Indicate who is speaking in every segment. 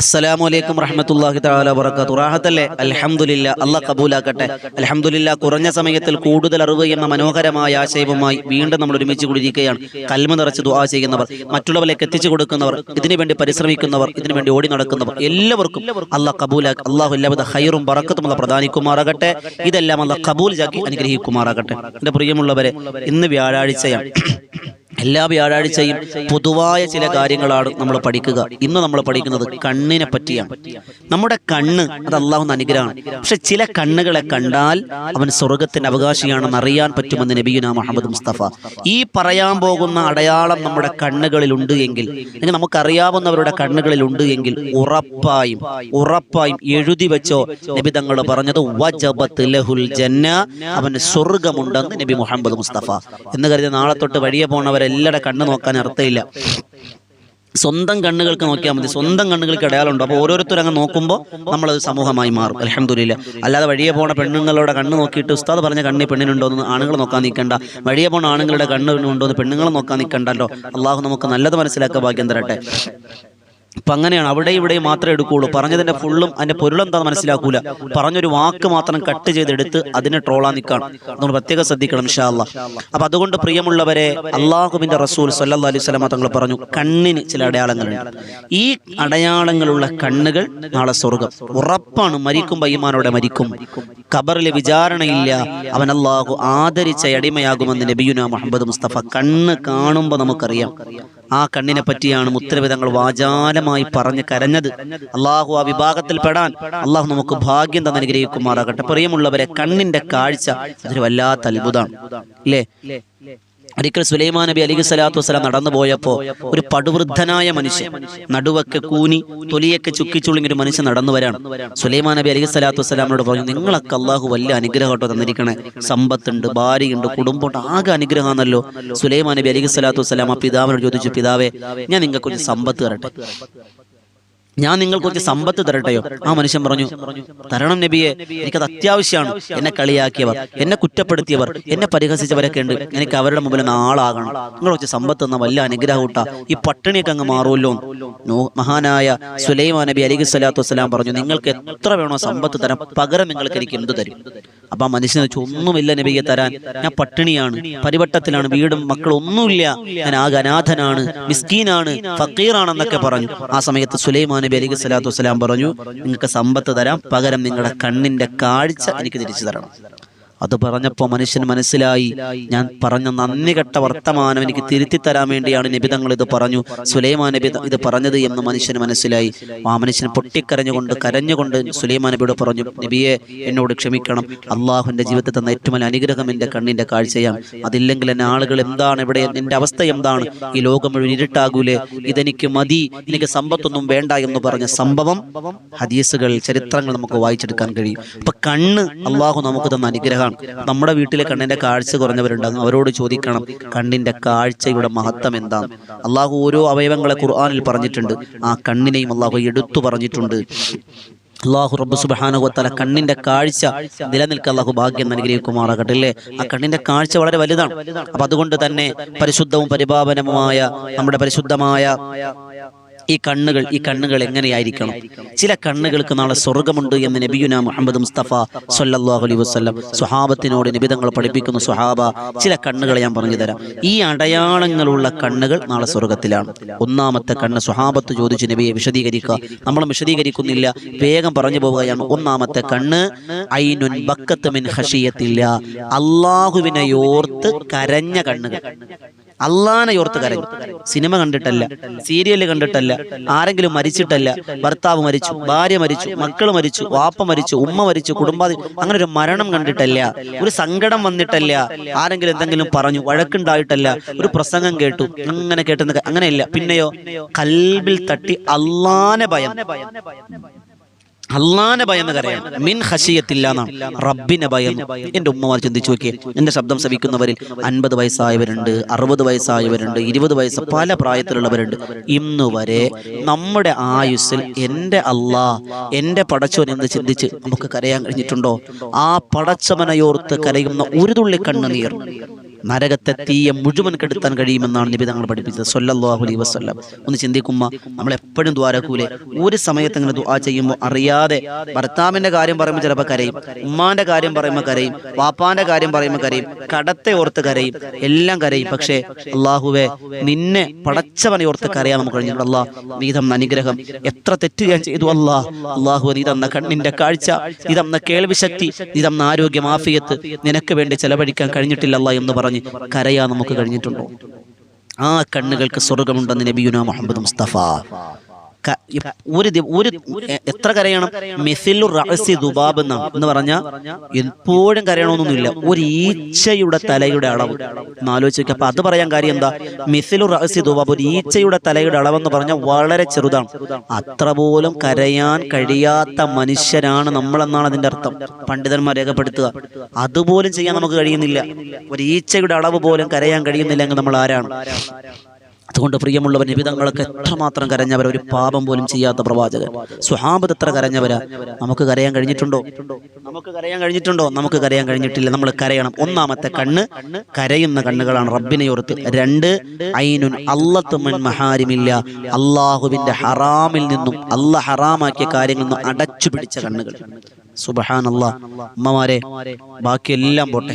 Speaker 1: അസ്സലാമു റഹമത്തല്ലാഹി താല വബറകാത്തു റാഹത്തല്ലേ? അലഹമുല്ല അല്ലാഹ് കബൂലാക്കട്ടെ. അൽഹംദുലില്ലാ കുറഞ്ഞ സമയത്തിൽ കൂടുതൽ അറിവ് എന്ന മനോഹരമായ ആശയവുമായി വീണ്ടും നമ്മൾ ഒരുമിച്ച് കൂടിയിരിക്കുകയാണ്. കൽമ നിറച്ച് ദുആ ചെയ്യുന്നവർ മറ്റുള്ളവരിലേക്ക് എത്തിച്ചു കൊടുക്കുന്നവർ ഇതിനുവേണ്ടി പരിശ്രമിക്കുന്നവർ ഇതിനുവേണ്ടി ഓടി നടക്കുന്നവർ എല്ലാവർക്കും അല്ലാഹ് കബൂലാക്ക് അള്ളാഹു എല്ലാവിധ ഹൈറും ബറക്കത്തും അല്ല പ്രദാനിക്കുമാറാകട്ടെ. ഇതെല്ലാം അല്ലാഹ് കബൂൽ ജാക്കി അനുഗ്രഹിക്കുമാറാകട്ടെ. എന്റെ പ്രിയമുള്ളവരെ ഇന്ന് വ്യാഴാഴ്ചയാണ്. എല്ലാ വ്യാഴാഴ്ചയും പൊതുവായ ചില കാര്യങ്ങളാണ് നമ്മൾ പഠിക്കുക. ഇന്ന് നമ്മൾ പഠിക്കുന്നത് കണ്ണിനെ പറ്റിയാണ്. നമ്മുടെ കണ്ണ് അത് അള്ളാഹുന്ന അനുഗ്രഹമാണ്. പക്ഷെ ചില കണ്ണുകളെ കണ്ടാൽ അവൻ സ്വർഗത്തിന്റെ അവകാശിയാണെന്ന് അറിയാൻ പറ്റുമെന്ന് നബിയുന മുഹമ്മദ് മുസ്തഫ. ഈ പറയാൻ പോകുന്ന അടയാളം നമ്മുടെ കണ്ണുകളിൽ ഉണ്ട് എങ്കിൽ. അല്ലെങ്കിൽ നമുക്കറിയാവുന്നവരുടെ കണ്ണുകളിൽ ഉണ്ട് എങ്കിൽ ഉറപ്പായും ഉറപ്പായും എഴുതി വെച്ചോ. നബി തങ്ങൾ പറഞ്ഞത് വജബത്ത് ലഹുൽ ജന്ന. അവന് സ്വർഗമുണ്ടെന്ന് നബി മുഹമ്മദ് മുസ്തഫ. എന്ന് കരുതി നാളെ തൊട്ട് വഴിയെ പോണവരെല്ലാടെ കണ്ണ് നോക്കാൻ അർത്ഥമില്ല സ്വന്തം കണ്ണുകൾക്ക് നോക്കിയാൽ മതി. സ്വന്തം കണ്ണുകൾക്ക് ഇടയാളുണ്ട്. അപ്പോൾ ഓരോരുത്തരും അങ്ങ് നോക്കുമ്പോൾ നമ്മളത് സമൂഹമായി മാറും. അലഹമില്ല അല്ലാതെ വഴിയെ പോണ പെണ്ണുങ്ങളുടെ കണ്ണ് നോക്കിയിട്ട് ഉസ്താദ് പറഞ്ഞ കണ്ണി പെണ്ണിനുണ്ടോ എന്ന് ആണുങ്ങൾ നോക്കാൻ നിൽക്കണ്ട. വഴിയെ പോണ ആണുങ്ങളുടെ കണ്ണ് ഉണ്ടോ എന്ന് പെണ്ണുങ്ങളെ നോക്കാൻ നിൽക്കണ്ടല്ലോ. അള്ളാഹു നമുക്ക് നല്ലത് മനസ്സിലാക്കുക ഭാഗ്യം തരട്ടെ. അപ്പൊ അങ്ങനെയാണ്. അവിടെ ഇവിടെ മാത്രമേ എടുക്കുകയുള്ളൂ പറഞ്ഞതിന്റെ ഫുള്ളും അതിന്റെ പൊരുളെന്താന്ന് മനസ്സിലാക്കൂല. പറഞ്ഞൊരു വാക്ക് മാത്രം കട്ട് ചെയ്തെടുത്ത് അതിനെ ട്രോളാൻ നിൽക്കണം. നമ്മൾ പ്രത്യേകം ശ്രദ്ധിക്കണം ഇൻഷാ അല്ലാ അപ്പൊ അതുകൊണ്ട് പ്രിയമുള്ളവരെ അള്ളാഹുബിന്റെ റസൂൽ സല്ലാ അലൈഹി സ്വലാമ തങ്ങൾ പറഞ്ഞു കണ്ണിന് ചില അടയാളങ്ങളുണ്ട്. ഈ അടയാളങ്ങളുള്ള കണ്ണുകൾ നാളെ സ്വർഗം ഉറപ്പാണ് മരിക്കും ബൈമാനോടെ മരിക്കും. ഖബറിലെ വിചാരണയില്ല. അവൻ അള്ളാഹു ആദരിച്ച അടിമയാകുമെന്ന് നബിയുന മുഹമ്മദ് മുസ്തഫ കണ്ണ് കാണുമ്പോൾ നമുക്കറിയാം. ആ കണ്ണിനെ പറ്റിയാണ് മുത്തരവിധങ്ങൾ വാചാലമായി പറഞ്ഞ് കരഞ്ഞത്. അള്ളാഹു ആ വിഭാഗത്തിൽ പെടാൻ അള്ളാഹു നമുക്ക് ഭാഗ്യം തന്നെ അനുഗ്രഹിക്കുമാറാകട്ടെ. പ്രിയമുള്ളവരെ കണ്ണിന്റെ കാഴ്ച അതൊരു വല്ലാത്ത അത്ഭുതമാണ്. ഇല്ലേ ഒരിക്കൽ സുലൈമാൻ നബി അലി സ്വലാത്തു വസ്സലാം നടന്നു പോയപ്പോ ഒരു പടുവൃദ്ധനായ മനുഷ്യൻ നടുവൊക്കെ കൂനി തൊലിയൊക്കെ ചുക്കിച്ചുള്ളിങ്ങി ഒരു മനുഷ്യൻ നടന്നു വരാണ്. സുലൈമാൻ നബി അലി സ്വലാത്തു വസ്സലാമിനോട് പറഞ്ഞു നിങ്ങളൊക്കെ അള്ളാഹു വലിയ അനുഗ്രഹമായിട്ടോ തന്നിരിക്കണേ. സമ്പത്തുണ്ട് ഭാര്യയുണ്ട് കുടുംബമുണ്ട് ആകെ അനുഗ്രഹമാണല്ലോ. സുലൈമാൻ നബി അലി സ്വലാത്തു വസ്സലാം ആ പിതാവിനോട് ചോദിച്ചു പിതാവേ ഞാൻ നിങ്ങൾക്ക് ഒരു സമ്പത്ത് തരട്ടെ. ഞാൻ നിങ്ങൾക്ക് കുറച്ച് സമ്പത്ത് തരട്ടെയോ? ആ മനുഷ്യൻ പറഞ്ഞു തരണം നബിയെ എനിക്കത് അത്യാവശ്യമാണ്. എന്നെ കളിയാക്കിയവർ എന്നെ കുറ്റപ്പെടുത്തിയവർ എന്നെ പരിഹസിച്ചവരൊക്കെ ഉണ്ട്. എനിക്ക് അവരുടെ മുമ്പിൽ നാളാകണം നിങ്ങൾ കുറച്ച് സമ്പത്ത് എന്ന വലിയ അനുഗ്രഹം കൂട്ടാ. ഈ പട്ടിണിയൊക്കെ അങ്ങ് മാറുമല്ലോ. മഹാനായ സുലൈമാ നബി അലിഖി സ്വലാത്തു വസ്സലാം പറഞ്ഞു നിങ്ങൾക്ക് എത്ര വേണോ സമ്പത്ത് തരാം. പകരം നിങ്ങൾക്ക് എനിക്ക് എന്ത് തരും? അപ്പൊ ആ മനുഷ്യനെ വെച്ച് ഒന്നുമില്ല നബിയെ തരാൻ. ഞാൻ പട്ടിണിയാണ്. പരിവട്ടത്തിലാണ്. വീടും മക്കളൊന്നുമില്ല ഞാൻ ആകെ അനാഥനാണ് മിസ്കീനാണ്. ഫക്കീറാണെന്നൊക്കെ പറഞ്ഞു. ആ സമയത്ത് സുലൈമാൻ നബി അലൈഹി സ്വലാത്തു വസ്സലാം പറഞ്ഞു നിങ്ങൾക്ക് സമ്പത്ത് തരാം പകരം നിങ്ങളുടെ കണ്ണിന്റെ കാഴ്ച എനിക്ക് തിരിച്ചു തരണം. അത് പറഞ്ഞപ്പോൾ മനുഷ്യൻ മനസ്സിലായി. ഞാൻ പറഞ്ഞ നന്ദി കെട്ട വർത്തമാനം എനിക്ക് തിരുത്തി തരാൻ വേണ്ടിയാണ് നിബിതങ്ങൾ ഇത് പറഞ്ഞു. സുലൈമാ നബി ഇത് പറഞ്ഞത് എന്ന് മനുഷ്യന് മനസ്സിലായി. ആ മനുഷ്യൻ പൊട്ടിക്കരഞ്ഞുകൊണ്ട് കരഞ്ഞുകൊണ്ട് സുലൈമാ നബിയോട് പറഞ്ഞു നബിയെ എന്നോട് ക്ഷമിക്കണം. അള്ളാഹുന്റെ ജീവിതത്തിൽ തന്ന ഏറ്റവും വലിയ അനുഗ്രഹം എന്റെ കണ്ണിന്റെ കാഴ്ചയാണ്. അതില്ലെങ്കിൽ എന്നെ ആളുകൾ എന്താണ് ഇവിടെ? എന്റെ അവസ്ഥ എന്താണ്? ഈ ലോകം മുഴുവൻ ഇരുട്ടാകൂലേ? ഇതെനിക്ക് മതി. എനിക്ക് സമ്പത്തൊന്നും വേണ്ട എന്ന് പറഞ്ഞ സംഭവം ഹദീസുകൾ ചരിത്രങ്ങൾ നമുക്ക് വായിച്ചെടുക്കാൻ കഴിയും. അപ്പൊ കണ്ണ് അള്ളാഹു നമുക്ക് തന്ന അനുഗ്രഹമാണ് നമ്മുടെ വീട്ടിലെ കണ്ണിന്റെ കാഴ്ച കുറഞ്ഞവരുണ്ടാകും അവരോട് ചോദിക്കണം. കണ്ണിന്റെ കാഴ്ചയുടെ മഹത്വം എന്താണ്? അള്ളാഹു ഓരോ അവയവങ്ങളെ ഖുർആാനിൽ പറഞ്ഞിട്ടുണ്ട്. ആ കണ്ണിനെയും അള്ളാഹു എടുത്തു പറഞ്ഞിട്ടുണ്ട്. അള്ളാഹു റബ്ബ് സുബാനുവത്തല കണ്ണിന്റെ കാഴ്ച നിലനിൽക്കുക അള്ളാഹു ഭാഗ്യം അനുഗ്രഹിക്കുമാറാകട്ടെ അല്ലേ? ആ കണ്ണിന്റെ കാഴ്ച വളരെ വലുതാണ്. അപ്പൊ അതുകൊണ്ട് തന്നെ പരിശുദ്ധവും പരിപാവനവുമായ നമ്മുടെ പരിശുദ്ധമായ ഈ കണ്ണുകൾ ഈ കണ്ണുകൾ എങ്ങനെയായിരിക്കണം? ചില കണ്ണുകൾക്ക് നാളെ സ്വർഗമുണ്ട് എന്ന് നബിയുന മുഹമ്മദ് മുസ്തഫ സല്ലല്ലാഹു അലൈഹി വസല്ലം സുഹാബത്തിനോട് നിബിതങ്ങൾ പഠിപ്പിക്കുന്ന സുഹാബ ചില കണ്ണുകൾ ഞാൻ പറഞ്ഞു തരാം. ഈ അടയാളങ്ങളുള്ള കണ്ണുകൾ നാളെ സ്വർഗത്തിലാണ്. ഒന്നാമത്തെ കണ്ണ് സുഹാബത്ത് ചോദിച്ച് നബിയെ വിശദീകരിക്കുക. നമ്മൾ വിശദീകരിക്കുന്നില്ല. വേഗം പറഞ്ഞു പോവുകയാണ്. ഒന്നാമത്തെ കണ്ണ് ഐനുൻ ബക്കത്ത് മിൻ ഹഷിയത്തില്ല അള്ളാഹുവിനെ ഓർത്ത് കരഞ്ഞ കണ്ണുകൾ. അള്ളാനെ ഓർത്ത് കരഞ്ഞു സിനിമ കണ്ടിട്ടല്ല സീരിയൽ കണ്ടിട്ടല്ല ആരെങ്കിലും മരിച്ചിട്ടല്ല ഭർത്താവ് മരിച്ചു ഭാര്യ മരിച്ചു മക്കൾ മരിച്ചു വാപ്പ മരിച്ചു ഉമ്മ മരിച്ചു കുടുംബാതി അങ്ങനെ ഒരു മരണം കണ്ടിട്ടല്ല. ഒരു സങ്കടം വന്നിട്ടല്ല. ആരെങ്കിലും എന്തെങ്കിലും പറഞ്ഞു വഴക്കുണ്ടായിട്ടല്ല. ഒരു പ്രസംഗം കേട്ടു അങ്ങനെ കേട്ടെന്ന് അങ്ങനെയല്ല. പിന്നെയോ കൽബിൽ തട്ടി അള്ളാനെ ഭയം. അള്ളാനെ ഭയം കരയാം. മിൻ ഹഷിയത്തില്ല എന്നാണ് റബ്ബിനെ ഭയം. എന്റെ ഉമ്മമാർ ചിന്തിച്ചു നോക്കിയേ എന്റെ ശബ്ദം ശ്രവിക്കുന്നവരിൽ അൻപത് വയസ്സായവരുണ്ട് അറുപത് വയസ്സായവരുണ്ട് ഇരുപത് വയസ്സ് പല പ്രായത്തിലുള്ളവരുണ്ട്. ഇന്ന് വരെ നമ്മുടെ ആയുസ്സിൽ എന്റെ അള്ളാ എന്റെ പടച്ചവൻ എന്ന് ചിന്തിച്ച് നമുക്ക് കരയാൻ കഴിഞ്ഞിട്ടുണ്ടോ? ആ പടച്ചവനയോർത്ത് കരയുന്ന ഒരു തുള്ളി കണ്ണുനീർ. നരകത്തെ തീയെ മുഴുവൻ കെടുത്താൻ കഴിയുമെന്നാണ് നബി തങ്ങൾ പഠിപ്പിച്ചത്. സൊല്ലാഹു അലൈ വസല്ലം. ഒന്ന് ചിന്തിക്കുമ്പ നമ്മൾ എപ്പോഴും ദ്വാരക്കൂലെ ഒരു സമയത്ത് ഇങ്ങനെ ദുആ ചെയ്യുമ്പോൾ അറിയാതെ ഭർത്താവിന്റെ കാര്യം പറയുമ്പോൾ ചിലപ്പോൾ കരയും. ഉമ്മാന്റെ കാര്യം പറയുമ്പോൾ കരയും. വാപ്പാന്റെ കാര്യം പറയുമ്പോൾ കരയും. കടത്തെ ഓർത്ത് കരയും. എല്ലാം കരയും. പക്ഷേ അള്ളാഹുവെ നിന്നെ പടച്ചവനെ ഓർത്ത് കരയാൻ നമുക്ക് കഴിഞ്ഞിട്ടുണ്ട് അള്ളാഹ് നീ തന്ന അനുഗ്രഹം. എത്ര തെറ്റ് ഞാൻ ചെയ്തു അല്ലാ അള്ളാഹു നീ തന്ന കണ്ണിന്റെ കാഴ്ച നീ തന്ന കേൾവി ശക്തി നീ തന്ന ആരോഗ്യം ആഫിയത്ത് നിനക്ക് വേണ്ടി ചെലവഴിക്കാൻ കഴിഞ്ഞിട്ടില്ല അല്ലാ എന്ന് പറഞ്ഞ്. കരയാൻ നമുക്ക് കഴിഞ്ഞിട്ടുണ്ടോ? ആ കണ്ണുകൾക്ക് സ്വർഗമുണ്ടെന്ന് നബിയുന മുഹമ്മദ് മുസ്തഫ. ഒരു ഒരു എത്ര കരയണം? മെസിലു റഅസി ദുബാബ് എന്ന് പറഞ്ഞാൽ എപ്പോഴും കരയണമെന്നൊന്നുമില്ല ഒരു ഈച്ചയുടെ തലയുടെ അളവ്. നോക്കുക അപ്പൊ അത് പറയാൻ കാര്യം എന്താ? മെസിലു റഅസി ദുബാബ് ഒരു ഈച്ചയുടെ തലയുടെ അളവെന്ന് പറഞ്ഞാൽ വളരെ ചെറുതാണ്. അത്ര പോലും കരയാൻ കഴിയാത്ത മനുഷ്യരാണ് നമ്മളെന്നാണ് അതിന്റെ അർത്ഥം. പണ്ഡിതന്മാർ രേഖപ്പെടുത്തുക. അതുപോലും ചെയ്യാൻ നമുക്ക് കഴിയുന്നില്ല. ഒരു ഈച്ചയുടെ അളവ് പോലും കരയാൻ കഴിയുന്നില്ലെങ്കിൽ നമ്മൾ ആരാണ്? അതുകൊണ്ട് പ്രിയമുള്ളവർ നിബിതങ്ങളൊക്കെ എത്രമാത്രം കരഞ്ഞവർ ഒരു പാപം പോലും ചെയ്യാത്ത പ്രവാചകൻ. സുഹാബത്ത് എത്ര കരഞ്ഞവരാ? നമുക്ക് കരയാൻ കഴിഞ്ഞിട്ടുണ്ടോ? നമുക്ക് കരയാൻ കഴിഞ്ഞിട്ടുണ്ടോ? നമുക്ക് കരയാൻ കഴിഞ്ഞിട്ടില്ല. നമ്മൾ കരയണം. ഒന്നാമത്തെ കണ്ണ് കരയുന്ന കണ്ണുകളാണ് റബ്ബിനെ ഓർത്ത്. രണ്ട് ഐനുൻ അള്ളത്തുമൻ മഹാരിമില്ല. അള്ളാഹുവിന്റെ ഹറാമിൽ നിന്നും അല്ല ഹറാമാക്കിയ കാര്യങ്ങളിൽ നിന്നും അടച്ചു പിടിച്ച കണ്ണുകൾ. സുബഹാനല്ലാ. അമ്മമാരെ ബാക്കിയെല്ലാം പോട്ടെ.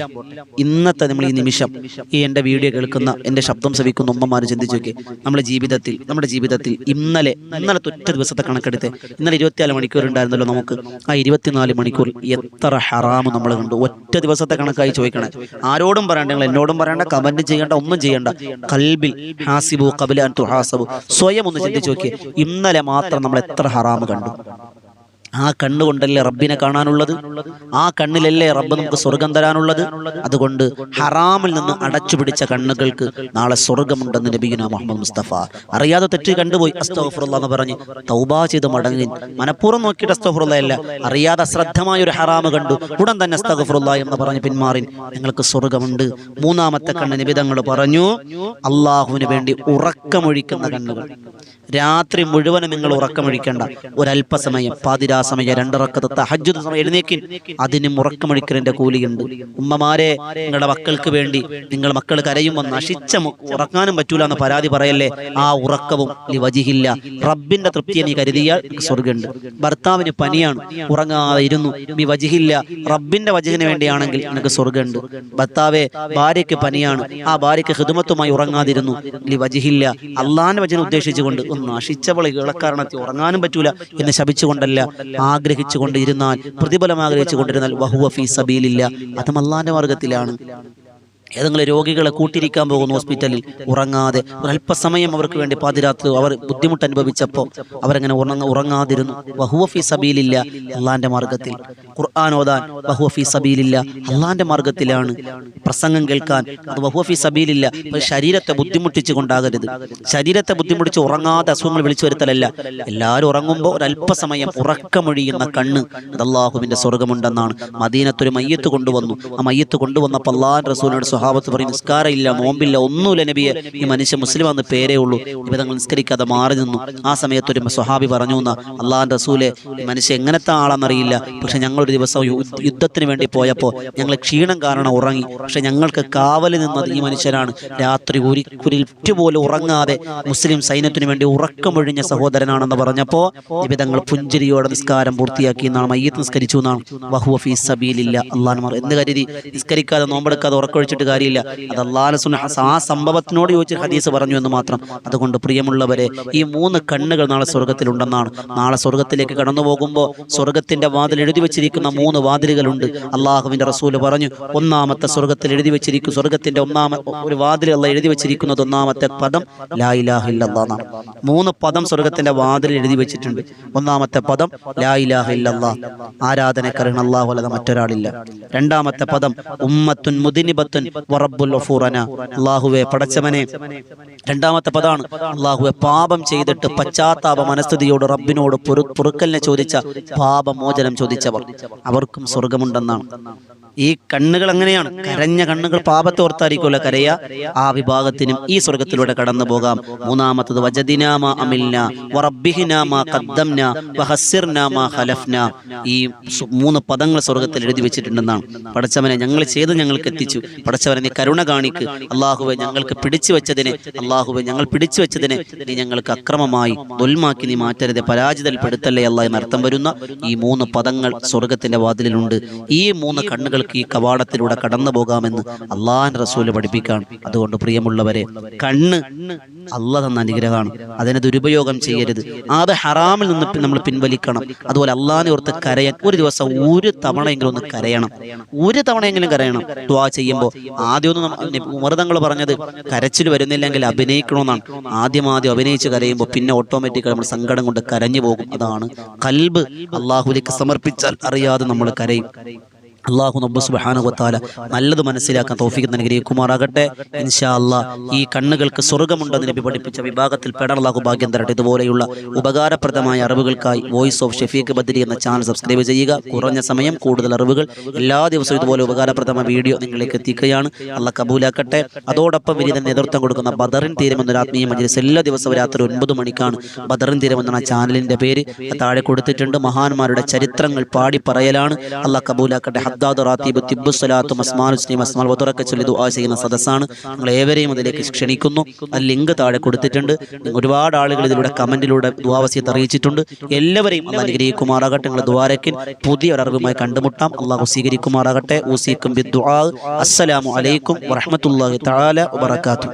Speaker 1: ഇന്നത്തെ നമ്മൾ ഈ നിമിഷം ഈ എന്റെ വീഡിയോ കേൾക്കുന്ന എന്റെ ശബ്ദം ശ്രവിക്കുന്ന ഉമ്മമാർ ചിന്തിച്ചു നോക്കി നമ്മുടെ ജീവിതത്തിൽ നമ്മുടെ ജീവിതത്തിൽ ഇന്നലെ ഇന്നലെ ഒറ്റ ദിവസത്തെ കണക്കെടുത്ത് ഇന്നലെ ഇരുപത്തിനാല് മണിക്കൂർ ഉണ്ടായിരുന്നല്ലോ നമുക്ക്. ആ ഇരുപത്തിനാല് മണിക്കൂർ എത്ര ഹറാമ് നമ്മൾ കണ്ടു. ഒറ്റ ദിവസത്തെ കണക്കായി ചോദിക്കണേ. ആരോടും പറയണ്ട നിങ്ങൾ എന്നോടും പറയണ്ട കമന്റ് ചെയ്യേണ്ട ഒന്നും ചെയ്യേണ്ട. കൽബിൽ ഹാസിബു കബിലു ഹാസബു സ്വയം ഒന്ന് ചിന്തിച്ചു നോക്കി ഇന്നലെ മാത്രം നമ്മൾ എത്ര ഹറാമ് കണ്ടു. ആ കണ്ണുകൊണ്ടല്ലേ റബ്ബിനെ കാണാനുള്ളത്? ആ കണ്ണിലല്ലേ റബ്ബ് നമുക്ക് സ്വർഗം തരാനുള്ളത്? അതുകൊണ്ട് ഹറാമിൽ നിന്ന് അടച്ചു പിടിച്ച കണ്ണുകൾക്ക് നാളെ സ്വർഗമുണ്ടെന്ന് നബിയുന മുഹമ്മദ് മുസ്തഫ. അറിയാതെ തെറ്റ് കണ്ടുപോയി. അസ്തഫുറുള്ള എന്ന് പറഞ്ഞ് തൗബാ ചെയ്ത് മടങ്ങി. മനഃപൂർവം നോക്കിയിട്ട് അസ്തഫുറുള്ള അല്ല അറിയാതെ അശ്രദ്ധമായ ഒരു ഹറാമ് കണ്ടു. ഉടൻ തന്നെ അസ്തഫുറുള്ള എന്ന് പറഞ്ഞ് പിന്മാറി. നിങ്ങൾക്ക് സ്വർഗമുണ്ട്. മൂന്നാമത്തെ കണ്ണ് നിബിതങ്ങൾ പറഞ്ഞു അള്ളാഹുവിന് വേണ്ടി ഉറക്കമൊഴിക്കുന്ന കണ്ണുകൾ. രാത്രി മുഴുവനും നിങ്ങൾ ഉറക്കമൊഴിക്കേണ്ട. ഒരല്പസമയം പാതിരാ സമയം രണ്ടിറക്കത്ത് തഹജ്ജുദ് സമയം എഴുന്നേക്കിൻ അതിന് ഉറക്കമൊഴിക്കലിന്റെ കൂലിയുണ്ട്. ഉമ്മമാരെ നിങ്ങളുടെ മക്കൾക്ക് വേണ്ടി നിങ്ങൾ മക്കൾ കരയുമ്പോൾ നശിച്ച ഉറക്കാനും പറ്റൂല എന്ന പരാതി പറയല്ലേ? ആ ഉറക്കവും നീ വജിഹില്ല. റബ്ബിന്റെ തൃപ്തിയെ നീ കരുതിയാൽ സ്വർഗുണ്ട് ഭർത്താവിന് പനിയാണ്. ഉറങ്ങാതെ ഇരുന്നു. നീ വജിഹില്ല. റബ്ബിന്റെ വജഹിന് വേണ്ടിയാണെങ്കിൽ നിനക്ക് സ്വർഗുണ്ട് ഭർത്താവെ ഭാര്യയ്ക്ക് പനിയാണ്. ആ ഭാര്യയ്ക്ക് ഹിദമത്തുമായി ഉറങ്ങാതിരുന്നു. നീ വജിഹില്ല. അള്ളാന്റെ വചനം ഉദ്ദേശിച്ചുകൊണ്ട് ഒന്ന് നശിച്ചവൾ ഇളക്കാരണത്തിൽ ഉറങ്ങാനും പറ്റൂല എന്ന് ശപിച്ചുകൊണ്ടല്ല ആഗ്രഹിച്ചുകൊണ്ട് കൊണ്ടിരുന്നാൽ പ്രതിഫലം ആഗ്രഹിച്ചു കൊണ്ടിരുന്നാൽ വഹുവ ഫീ സബീലില്ല. അതും മാർഗത്തിലാണ്. ഏതെങ്കിലും രോഗികളെ കൂട്ടിരിക്കാൻ പോകുന്ന ഹോസ്പിറ്റലിൽ ഉറങ്ങാതെ ഒരു അല്പസമയം അവർക്ക് വേണ്ടി പാതിരാത്രി അവർ ബുദ്ധിമുട്ട് അനുഭവിച്ചപ്പോൾ അവരങ്ങനെ ഉറങ്ങ ഉറങ്ങാതിരുന്നു. ബഹുവഫി സബീലില്ല അള്ളാന്റെ മാർഗത്തിൽ ഖുർആൻ ഓതാൻ വഹുവഫി സബീലില്ല അള്ളാന്റെ മാർഗത്തിലാണ് പ്രസംഗം കേൾക്കാൻ. അത് ബഹുവഫി സബീലില്ല. ശരീരത്തെ ബുദ്ധിമുട്ടിച്ചു കൊണ്ടാകരുത് ശരീരത്തെ ബുദ്ധിമുട്ടിച്ച് ഉറങ്ങാതെ അസുഖങ്ങൾ വിളിച്ചു വരുത്തലല്ല. എല്ലാവരും ഉറങ്ങുമ്പോൾ ഒരു അല്പസമയം ഉറക്കമൊഴിയുന്ന കണ്ണ് അത് അള്ളാഹുവിന്റെ സ്വർഗമുണ്ടെന്നാണ് മദീനത്തൊരു മയ്യത്ത് കൊണ്ടുവന്നു. ആ മയ്യത്ത് കൊണ്ടുവന്നപ്പോൾ അള്ളാഹ് റസൂലിനോട് സ്വഹാബത്ത് പറയും നിസ്കാരമില്ല നോമ്പില്ല ഒന്നുമില്ല നബിയെ. ഈ മനുഷ്യൻ മുസ്ലിം എന്ന് പേരേ ഉള്ളൂ. ഇവ തങ്ങൾ നിസ്കരിക്കാതെ മാറി നിന്നു. ആ സമയത്ത് ഒരു സ്വഹാബി പറഞ്ഞു എന്ന അള്ളാഹാൻ റസൂലെ മനുഷ്യ എങ്ങനത്തെ ആളാണെന്നറിയില്ല. പക്ഷെ ഞങ്ങളൊരു ദിവസം യുദ്ധത്തിന് വേണ്ടി പോയപ്പോൾ ഞങ്ങൾ ക്ഷീണം കാരണം ഉറങ്ങി. പക്ഷെ ഞങ്ങൾക്ക് കാവൽ നിന്നത് ഈ മനുഷ്യനാണ് രാത്രി ഒരു കുരിറ്റ് പോലും ഉറങ്ങാതെ മുസ്ലിം സൈന്യത്തിന് വേണ്ടി ഉറക്കമൊഴിഞ്ഞ സഹോദരനാണെന്ന് പറഞ്ഞപ്പോ നിബിതങ്ങൾ പുഞ്ചിരിയോടെ നിസ്കാരം പൂർത്തിയാക്കി എന്നാണ് മയ്യത്ത് നിസ്കരിച്ചു എന്നാണ്. വഹുവ ഫീ സബീലില്ല അള്ളാഹ് എന്ത് കരുതി. നിസ്കരിക്കാതെ നോമ്പെടുക്കാതെ ഉറക്കൊഴിച്ചിട്ട് കാര്യമില്ല. അത് അള്ളാഹ് സുന്ന ആ സംഭവത്തിനോട് യോജിച്ച് ഹദീസ് പറഞ്ഞു എന്ന് മാത്രം. അതുകൊണ്ട് പ്രിയമുള്ളവരെ ഈ മൂന്ന് കണ്ണുകൾ നാളെ സ്വർഗത്തിലുണ്ടെന്നാണ് നാളെ സ്വർഗത്തിലേക്ക് കടന്നു പോകുമ്പോൾ സ്വർഗത്തിന്റെ വാതിൽ എഴുതി വെച്ചിരിക്കുന്ന മൂന്ന് വാതിലുകളുണ്ട്. അള്ളാഹുവിന്റെ റസൂൽ പറഞ്ഞു ഒന്നാമത്തെ സ്വർഗത്തിൽ എഴുതി വെച്ചിരിക്കും സ്വർഗത്തിന്റെ ഒന്നാമത്തെ ഒരു അല്ല എഴുതി വെച്ചിരിക്കുന്നത് ഒന്നാമത്തെ പദം ലാ ഇലാഹ ഇല്ലല്ലാഹ് എന്നാണ്. മൂന്ന് പദം സ്വർഗത്തിന്റെ വാതിൽ എഴുതി വെച്ചിട്ടുണ്ട്. ഒന്നാമത്തെ പദം ലാ ഇലാഹ ഇല്ലല്ലാഹ്. ആരാധനക്കറിയണം അല്ലാഹു അല്ലാതെ മറ്റൊരാളില്ല. രണ്ടാമത്തെ പദം ഉമ്മത്തുൻ മുദിനിബത്തുൻ അല്ലാഹുവേ പടച്ചവനെ രണ്ടാമത്തെ പദാണ്. അള്ളാഹുവെ പാപം ചെയ്തിട്ട് പശ്ചാത്താപ മനസ്ഥിതിയോട് റബ്ബിനോട് പൊറു പൊറുക്കലിനെ ചോദിച്ച പാപമോചനം ചോദിച്ചവർ. അവർക്കും സ്വർഗമുണ്ടെന്നാണ്. ഈ കണ്ണുകൾ അങ്ങനെയാണ്. കരഞ്ഞ കണ്ണുകൾ പാപത്തെ ഓർത്തായിരിക്കുമല്ലോ കരയ. ആ വിഭാഗത്തിനും ഈ സ്വർഗത്തിലൂടെ കടന്നു പോകാം. മൂന്നാമത്തത് വജദിനാമ അമിൽന വറബിഹിനാമ കദ്ദംന വഹസ്സിർനാമ ഹലഫ്ന ഈ മൂന്ന് പദങ്ങൾ സ്വർഗത്തിൽ എഴുതി വെച്ചിട്ടുണ്ടെന്നാണ്. പടച്ചവനെ ഞങ്ങൾ ചെയ്ത് ഞങ്ങൾക്ക് എത്തിച്ചു. പടച്ചവനെ നീ കരുണ കാണിക്ക്. അള്ളാഹുവെ ഞങ്ങൾക്ക് പിടിച്ചു വെച്ചതിനെ അള്ളാഹുവെ ഞങ്ങൾ പിടിച്ചു വെച്ചതിനെ നീ ഞങ്ങൾക്ക് അക്രമമായി ദുൽമാക്കി നീ മാറ്റരുത്. പരാജിതൽപ്പെടുത്തല്ലേ അള്ളാഹ് എന്നർത്ഥം വരുന്ന ഈ മൂന്ന് പദങ്ങൾ സ്വർഗത്തിന്റെ വാതിലിലുണ്ട്. ഈ മൂന്ന് കണ്ണുകൾക്ക് ഈ കവാടത്തിലൂടെ കടന്നു പോകാമെന്ന് അള്ളാഹാൻ റസൂൽ പഠിപ്പിക്കാണ് അതുകൊണ്ട് പ്രിയമുള്ളവരെ കണ്ണ് അല്ല തന്ന അനുഗ്രഹമാണ്. അതിനെ ദുരുപയോഗം ചെയ്യരുത്. അത് ഹറാമിൽ നിന്ന് നമ്മൾ പിൻവലിക്കണം. അതുപോലെ അള്ളാഹിനെ ഓർത്ത് കരയാൻ ഒരു ദിവസം ഒരു തവണയെങ്കിലും ഒന്ന് കരയണം. ഒരു തവണയെങ്കിലും കരയണം. ദ്വാ ചെയ്യുമ്പോൾ ആദ്യമൊന്നും ഉമർതങ്ങൾ പറഞ്ഞത് കരച്ചിൽ വരുന്നില്ലെങ്കിൽ അഭിനയിക്കണമെന്നാണ്. ആദ്യം ആദ്യം അഭിനയിച്ച് കരയുമ്പോൾ പിന്നെ ഓട്ടോമാറ്റിക്കായി നമ്മൾ സങ്കടം കൊണ്ട് കരഞ്ഞു പോകും. അതാണ് കൽബ്. അള്ളാഹുലേക്ക് സമർപ്പിച്ചാൽ അറിയാതെ നമ്മൾ കരയും. അള്ളാഹു നബ്ബു സുബാനുവത്താല നല്ലത് മനസ്സിലാക്കാൻ തോഫിക്ക് നൽകിയിരിക്കുമാറാകട്ടെ ഇൻഷാ അല്ലാ ഈ കണ്ണുകൾക്ക് സ്വർഗമുണ്ടെന്ന് നബി പഠിപ്പിച്ച വിഭാഗത്തിൽ പെടാൻ അള്ളാഹു ഭാഗ്യം തരട്ടെ. ഇതുപോലെയുള്ള ഉപകാരപ്രദമായ അറിവുകൾക്കായി വോയിസ് ഓഫ് ഷെഫീഖ് ബദ്രി എന്ന ചാനൽ സബ്സ്ക്രൈബ് ചെയ്യുക. കുറഞ്ഞ സമയം കൂടുതൽ അറിവുകൾ എല്ലാ ദിവസവും ഇതുപോലെ ഉപകാരപ്രദമായ വീഡിയോ നിങ്ങളിലേക്ക് എത്തിക്കുകയാണ്. അള്ള കബൂലാക്കട്ടെ. അതോടൊപ്പം വിനീതൻ നേതൃത്വം കൊടുക്കുന്ന ബദറിൻ തീരം എന്നൊരു ആത്മീയ മജ്ലിസ് എല്ലാ ദിവസവും രാത്രി ഒൻപത് മണിക്കാണ് ബദറിൻ തീരം എന്ന ചാനലിന്റെ പേര് താഴെ കൊടുത്തിട്ടുണ്ട് മഹാന്മാരുടെ ചരിത്രങ്ങൾ പാടി പറയലാണ് അല്ല കബൂലാക്കട്ടെ ഹദ്ദാദ് റാത്തീബ് തിബ്ബു സ്വലാത്തു മസ്മാൽ ഉസ്ലീം അസ്മാൽ വതുറക്കെ ചൊല്ലി ദുആ ചെയ്യുന്ന സദസ്സാണ്. നിങ്ങൾ ഏവരെയും അതിലേക്ക് ക്ഷണിക്കുന്നു. ആ ലിങ്ക് താഴെ കൊടുത്തിട്ടുണ്ട്. ഒരുപാട് ആളുകൾ ഇതിലൂടെ കമന്റിലൂടെ ദുആവസ്യത്ത് അറിയിച്ചിട്ടുണ്ട്. എല്ലാവരെയും അല്ല അനുഗ്രഹിക്കുമാറാകട്ടെ. നിങ്ങൾ ദ്വാരക്കിൻ പുതിയ ഒരു അറിവുമായി കണ്ടുമുട്ടാം. അള്ളാഹു സ്വീകരിക്കുമാറാകട്ടെ. ഊസിക്കും ബിദ്ദുആ അസ്സലാമു അലൈക്കും വറഹ്മത്തുള്ളാഹി തആല വബറകാതുഹു.